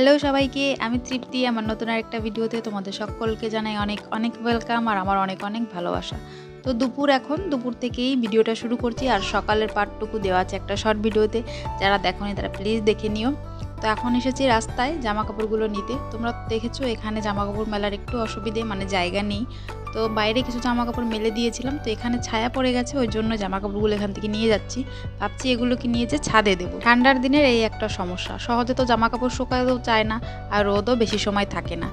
Hello সবাইকে, আমি তৃপ্তি, আমার নতুন আরেকটা ভিডিওতে তোমাদের সকলকে জানাই অনেক অনেক ওয়েলকাম আর আমার অনেক অনেক ভালোবাসা। তো দুপুর এখন, দুপুর থেকেই ভিডিওটা শুরু করছি আর সকালের পার্টটুকু দেওয়া আছে একটা শর্ট ভিডিওতে। যারা দেখোনি তারা প্লিজ দেখে নিও। তো এখন এসেছি রাস্তায় জামা কাপড়গুলো নিতে। তোমরা দেখেছ এখানে জামা কাপড় মেলার একটু অসুবিধে মানে জায়গা নেই। তো বাইরে কিছু জামা কাপড় মেলে দিয়েছিলাম, তো এখানে ছায়া পড়ে গেছে, ওই জন্য জামা কাপড়গুলো এখান থেকে নিয়ে যাচ্ছি। ভাবছি এগুলোকে নিয়ে যে ছাদে দেবো। ঠান্ডার দিনের এই একটা সমস্যা, সহজে তো জামা কাপড় শুকাতেও চায় না আর রোদও বেশি সময় থাকে না।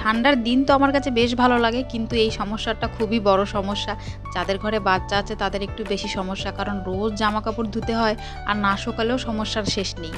ঠান্ডার দিন তো আমার কাছে বেশ ভালো লাগে, কিন্তু এই সমস্যাটা খুবই বড় সমস্যা। যাদের ঘরে বাচ্চা আছে তাদের একটু বেশি সমস্যা, কারণ রোজ জামা কাপড় ধুতে হয় আর না শোকালেও সমস্যার শেষ নেই।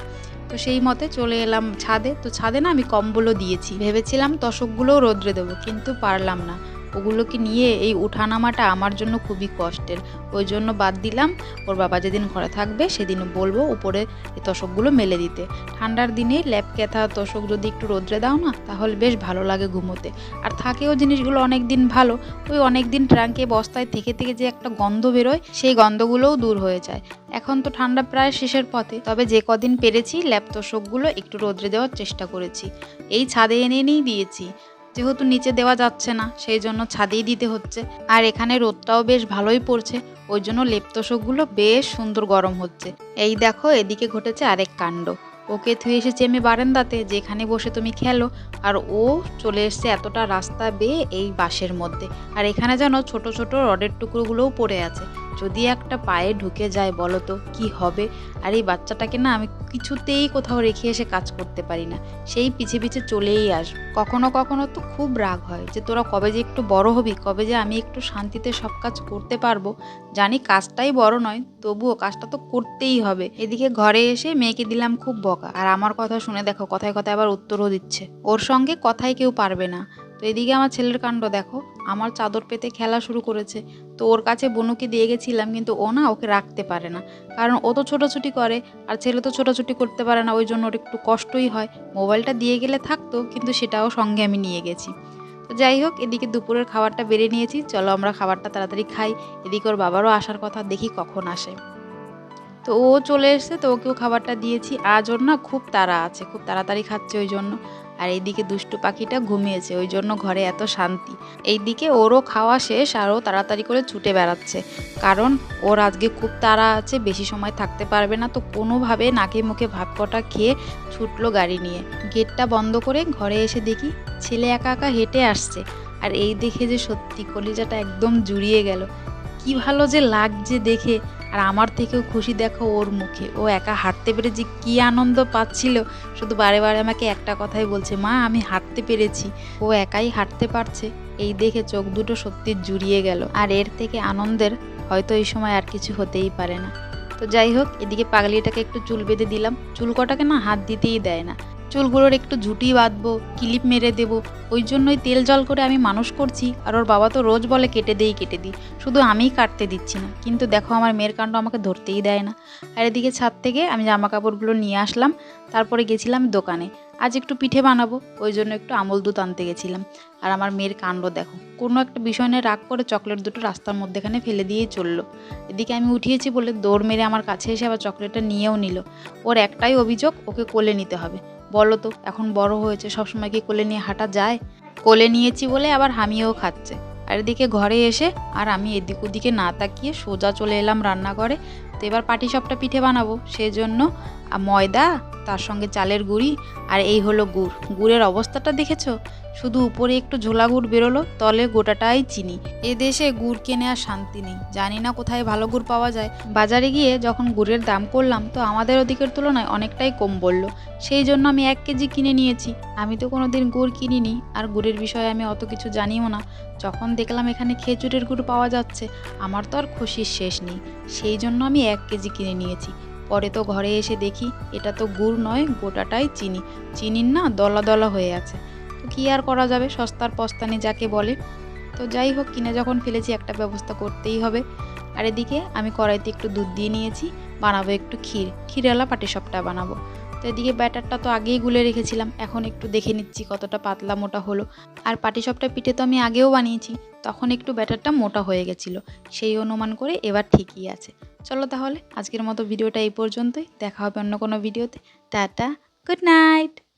তো সেই মতে চলে এলাম ছাদে। তো ছাদে না আমি কম্বলও দিয়েছি। ভেবেছিলাম তশকগুলোও রোদ্রে দেবো, কিন্তু পারলাম না। ওগুলোকে নিয়ে এই উঠানামাটা আমার জন্য খুবই কষ্টের। ওই জন্য বাদ দিলাম, ওর বাবা যেদিন ঘরে থাকবে সেদিন বলব উপরে এই তোষকগুলো মেলে দিতে। ঠান্ডার দিনে ল্যাপ ক্যাথা তোষক যদি একটু রোদ্রে দাও না, তাহলে বেশ ভালো লাগে ঘুমোতে। আর থাকেও জিনিসগুলো অনেক দিন ভালো, ওই অনেক দিন ট্রাঙ্কে বস্তায় থেকে থেকে যে একটা গন্ধ বেরোয়, সেই গন্ধগুলোও দূর হয়ে যায়। এখন তো ঠান্ডা প্রায় শেষের পথে, তবে যে কদিন পেরেছি ল্যাপ তোষকগুলো একটু রোদ্রে দেওয়ার চেষ্টা করেছি। এই ছাদে এনে এনেই দিয়েছি। যেহেতু নিচে দেওয়া যাচ্ছে না, সেই জন্য ছাদেই দিতে হচ্ছে। আর এখানে রোদটাও বেশ ভালোই পড়ছে, ওই জন্য লেপতোষকগুলো বেশ সুন্দর গরম হচ্ছে। এই দেখো, এদিকে ঘটেছে আরেক কাণ্ড। ওকে থুয়ে এসেছি আমি বারান্দাতে, যেখানে বসে তুমি খেলো, আর ও চলে এসছে এতটা রাস্তা বেয়ে এই বাসের মধ্যে। আর এখানে যেন ছোট ছোট রডের টুকরোগুলোও পড়ে আছে। যদি একটা পায়ে ঢুকে যায় বলো তো কি হবে? আর এই বাচ্চাটাকে না আমি কিছুতেই কোথাও রেখে এসে কাজ করতে পারি না। সেই পিছে পিছে চলেই আস। কখনো কখনো তো খুব রাগ হয় যে, তোরা কবে যে একটু বড় হবি, কবে যে আমি একটু শান্তিতে সব কাজ করতে পারব। জানি কাজটাই বড় নয়, তবুও কাজটা তো করতেই হবে। এদিকে ঘরে এসে মেয়েকে দিলাম খুব বকা। আর আমার কথা শুনে দেখো, কথায় কথায় আবার উত্তরও দিচ্ছে। ওর সঙ্গে কথাই কেউ পারবে না। তো এদিকে আমার ছেলের কাণ্ড দেখো। আমার চাদর পেতে খেলা শুরু করেছে। তো ওর কাছে বনুকে দিয়ে গেছিলাম, কিন্তু ও না ওকে রাখতে পারে না। কারণ ও তো ছোটাছুটি করে, আর ছেলে তো ছোটাছুটি করতে পারে না, ওই জন্য ওর একটু কষ্টই হয়। মোবাইলটা দিয়ে গেলে থাকতো, কিন্তু সেটাও সঙ্গে আমি নিয়ে গেছি। তো যাই হোক, এদিকে দুপুরের খাবারটা বেড়ে নিয়েছি। চলো আমরা খাবারটা তাড়াতাড়ি খাই। এদিকে ওর বাবারও আসার কথা, দেখি কখন আসে। তো ও চলে এসছে, তো ওকেও খাবারটা দিয়েছি। আজ ওর না খুব তাড়া আছে, খুব তাড়াতাড়ি খাচ্ছে ওই জন্য। আর এইদিকে দুষ্টু পাখিটা ঘুমিয়েছে, ওই জন্য ঘরে এত শান্তি। এইদিকে ওরও খাওয়া শেষ আর ও তাড়াতাড়ি করে ছুটে বেড়াচ্ছে। কারণ ওর আজকে খুব তাড়া আছে, বেশি সময় থাকতে পারবে না, তো কোনোভাবে নাকে মুখে ভাত কটা খেয়ে ছুটলো গাড়ি নিয়ে। গেটটা বন্ধ করে ঘরে এসে দেখি ছেলে একা একা হেঁটে আসছে। আর এই দেখে যে সত্যি কলিজাটা একদম জুড়িয়ে গেল। কি ভালো যে লাগছে দেখে। আর আমার থেকেও খুশি দেখো ওর মুখে। ও একা হাঁটতে পেরে যে কী আনন্দ পাচ্ছিল। শুধু বারে বারে আমাকে একটা কথাই বলছে, মা, আমি হাঁটতে পেরেছি। ও একাই হাঁটতে পারছে। এই দেখে চোখ দুটো সত্যি জুড়িয়ে গেল। আর এর থেকে আনন্দের হয়তো এই সময় আর কিছু হতেই পারে না। তো যাই হোক, এদিকে পাগলিটাকে একটু চুল বেঁধে দিলাম। চুল কটাকে না হাত দিতেই দেয় না। চুলগুলোর একটু ঝুটি বাঁধবো, ক্লিপ মেরে দেবো, ওই জন্যই তেল জল করে আমি মানুষ করছি, আর ওর বাবা তো রোজ বলে কেটে দেই, কেটে দিই। শুধু আমিই কাটতে দিচ্ছি না। কিন্তু দেখো আমার মেয়ের কাণ্ড আমাকে ধরতেই দেয় না। আর এদিকে ছাদ থেকে আমি জামা কাপড়গুলো নিয়ে আসলাম, তারপরে গেছিলাম দোকানে। আজ একটু পিঠে বানাবো, ওই জন্য একটু আমল দুধ আনতে গেছিলাম। আর আমার মেয়ের কাণ্ড দেখো, কোনো একটা বিষয় নিয়ে রাগ করে চকলেট দুটো রাস্তার মধ্যেখানে ফেলে দিয়েই চলল। এদিকে আমি উঠিয়েছি বলে দৌড় মেরে আমার কাছে এসে আবার চকলেটটা নিয়েও নিল। ওর একটাই অভিযোগ, ওকে কোলে নিতে হবে। বলো তো, এখন বড় হয়েছে, সবসময় কি কোলে নিয়ে হাঁটা যায়? কোলে নিয়েছি বলে আবার হামিয়েও খাচ্ছে। আর এদিকে ঘরে এসে আর আমি এদিক ওদিকে না তাকিয়ে সোজা চলে এলাম রান্নাঘরে। তো এবার পাটি সবটা পিঠে বানাবো। সেই জন্য ময়দা, তার সঙ্গে চালের গুঁড়ি আর এই হলো গুড়। গুড়ের অবস্থাটা দেখেছ? শুধু উপরে একটু ঝোলা গুড় বেরোলো, তলে গোটাটাই চিনি। এ দেশে গুড় কেনে আর শান্তি নেই। জানি না কোথায় ভালো গুড় পাওয়া যায়। বাজারে গিয়ে যখন গুড়ের দাম করলাম, তো আমাদের ওদিকের তুলনায় অনেকটাই কম বলল। সেই জন্য আমি এক কেজি কিনে নিয়েছি। আমি তো কোনো দিন গুড় কিনিনি। আর গুড়ের বিষয়ে আমি অত কিছু জানিও না। যখন দেখলাম এখানে খেজুরের গুড় পাওয়া যাচ্ছে, আমার তো আর খুশির শেষ নেই। সেই জন্য আমি এক কেজি কিনে নিয়েছি। পরে তো ঘরে এসে দেখি, এটা তো গুড় নয়, গোটাটাই চিনি। চিনির না দলা দলা হয়ে আছে। তো কী আর করা যাবে? সস্তার পস্তানি যাকে বলে। তো যাই হোক, কিনে যখন ফেলেছি, একটা ব্যবস্থা করতেই হবে। আর এদিকে আমি কড়াইতে একটু দুধ দিয়ে নিয়েছি, বানাবো একটু ক্ষীর। ক্ষীরওয়ালা পাটিসাপটা বানাবো। তো এদিকে ব্যাটারটা তো আগেই গুলে রেখেছিলাম, এখন একটু দেখে নিচ্ছি কতটা পাতলা মোটা হলো। আর পাটিসপটা পিঠে তো আমি আগেও বানিয়েছি, তখন একটু ব্যাটারটা মোটা হয়ে গেছিল, সেই অনুমান করে এবার ঠিকই আছে। চলো তাহলে, আজকের মতো ভিডিওটা এই পর্যন্তই, দেখা হবে অন্য কোনো ভিডিওতে। Tata, good night!